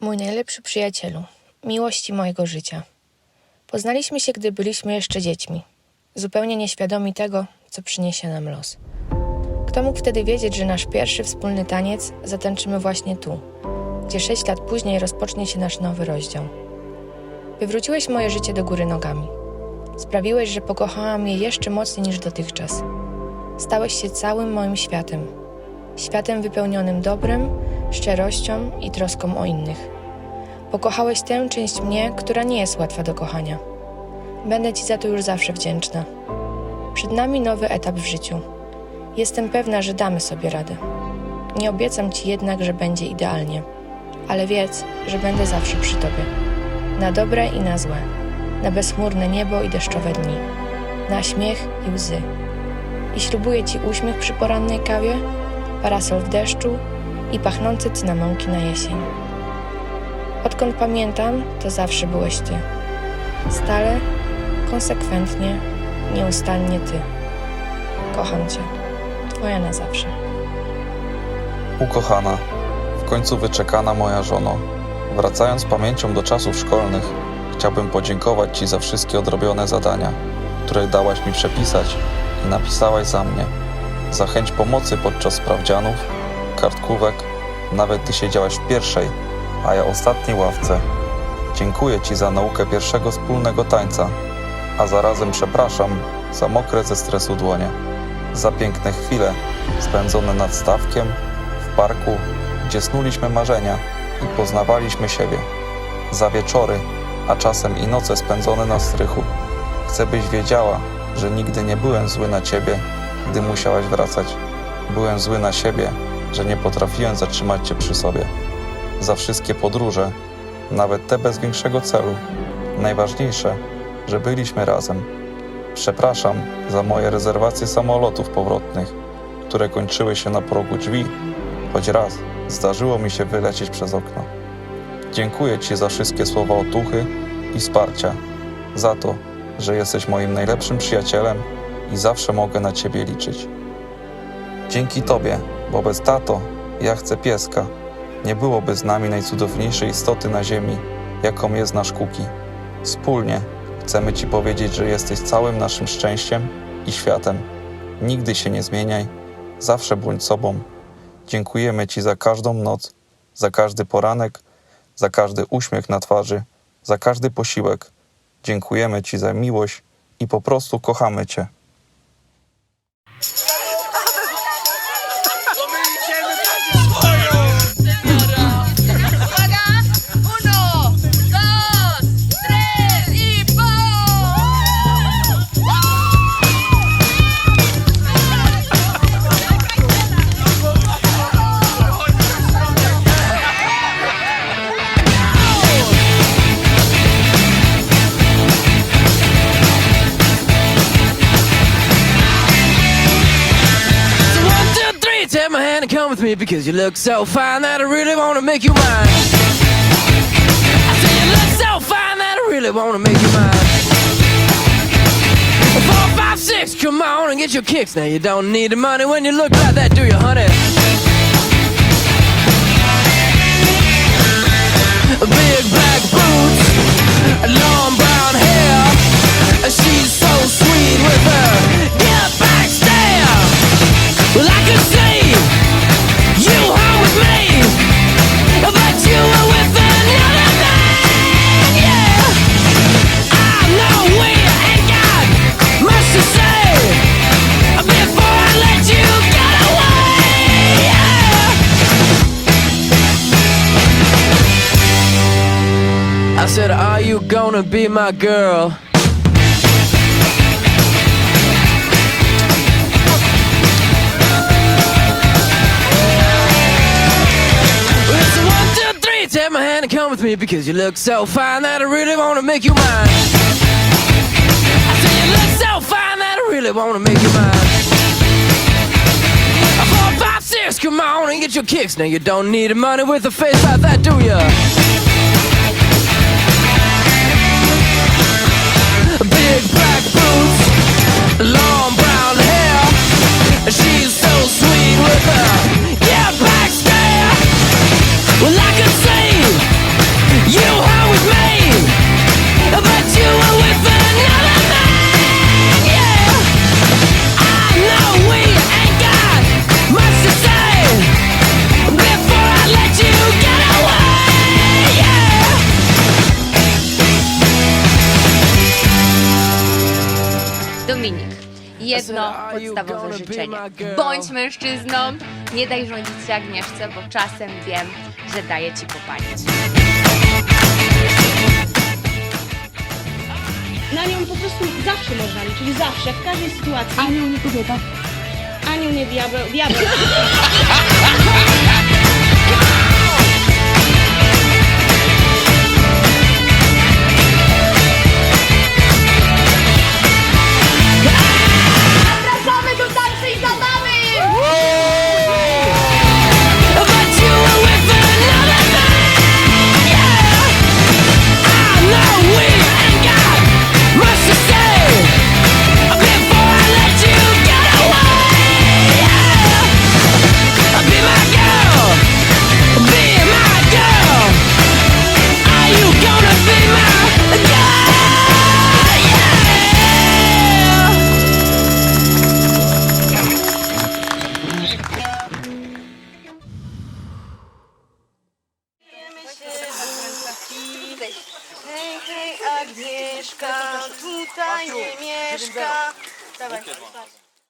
Mój najlepszy przyjacielu, miłości mojego życia. Poznaliśmy się, gdy byliśmy jeszcze dziećmi, zupełnie nieświadomi tego, co przyniesie nam los. Kto mógł wtedy wiedzieć, że nasz pierwszy wspólny taniec zatańczymy właśnie tu, gdzie sześć lat później rozpocznie się nasz nowy rozdział. Wywróciłeś moje życie do góry nogami. Sprawiłeś, że pokochałam je jeszcze mocniej niż dotychczas. Stałeś się całym moim światem. Światem wypełnionym dobrem, szczerością i troską o innych. Pokochałeś tę część mnie, która nie jest łatwa do kochania. Będę Ci za to już zawsze wdzięczna. Przed nami nowy etap w życiu. Jestem pewna, że damy sobie radę. Nie obiecam Ci jednak, że będzie idealnie, ale wiedz, że będę zawsze przy Tobie. Na dobre i na złe, na bezchmurne niebo i deszczowe dni, na śmiech i łzy. I ślubuję Ci uśmiech przy porannej kawie, parasol w deszczu i pachnące cynamonki na jesień. Odkąd pamiętam, to zawsze byłeś Ty. Stale, konsekwentnie, nieustannie Ty. Kocham Cię. Twoja na zawsze. Ukochana, w końcu wyczekana moja żono, wracając pamięcią do czasów szkolnych, chciałbym podziękować Ci za wszystkie odrobione zadania, które dałaś mi przepisać i napisałaś za mnie. Za chęć pomocy podczas sprawdzianów, kartkówek, nawet gdy siedziałaś w pierwszej, a ja ostatniej ławce. Dziękuję Ci za naukę pierwszego wspólnego tańca, a zarazem przepraszam za mokre ze stresu dłonie, za piękne chwile spędzone nad stawkiem, w parku, gdzie snuliśmy marzenia i poznawaliśmy siebie. Za wieczory, a czasem i noce spędzone na strychu. Chcę, byś wiedziała, że nigdy nie byłem zły na ciebie, gdy musiałaś wracać. Byłem zły na siebie, że nie potrafiłem zatrzymać cię przy sobie. Za wszystkie podróże, nawet te bez większego celu. Najważniejsze, że byliśmy razem. Przepraszam za moje rezerwacje samolotów powrotnych, które kończyły się na progu drzwi, choć raz zdarzyło mi się wylecieć przez okno. Dziękuję Ci za wszystkie słowa otuchy i wsparcia, za to, że jesteś moim najlepszym przyjacielem i zawsze mogę na Ciebie liczyć. Dzięki Tobie, bo bez tato ja chcę pieska. Nie byłoby z nami najcudowniejszej istoty na ziemi, jaką jest nasz Kuki. Wspólnie chcemy Ci powiedzieć, że jesteś całym naszym szczęściem i światem. Nigdy się nie zmieniaj, zawsze bądź sobą. Dziękujemy Ci za każdą noc, za każdy poranek, za każdy uśmiech na twarzy, za każdy posiłek. Dziękujemy Ci za miłość i po prostu kochamy Cię. Yeah. With me because you look so fine that I really want to make you mine. I say you look so fine that I really want to make you mine. Four, five, six, come on and get your kicks. Now you don't need the money when you look like that, do you, honey? Said, Are you gonna be my girl? Take my hand and come with me because you look so fine that I really want to make you mine. I say you look so fine that I really want to make you mine. Four, five, six, come on and get your kicks. Now you don't need money with a face like that, do ya? Jedno podstawowe życzenie. Bądź mężczyzną, nie daj rządzić się Agnieszce, bo czasem wiem, że daje ci popalić. Na nią po prostu zawsze można liczyć, zawsze, w każdej sytuacji. Anioł nie kobieta. Anioł nie diabeł, diabeł. tutaj nie mieszka. Dawaj,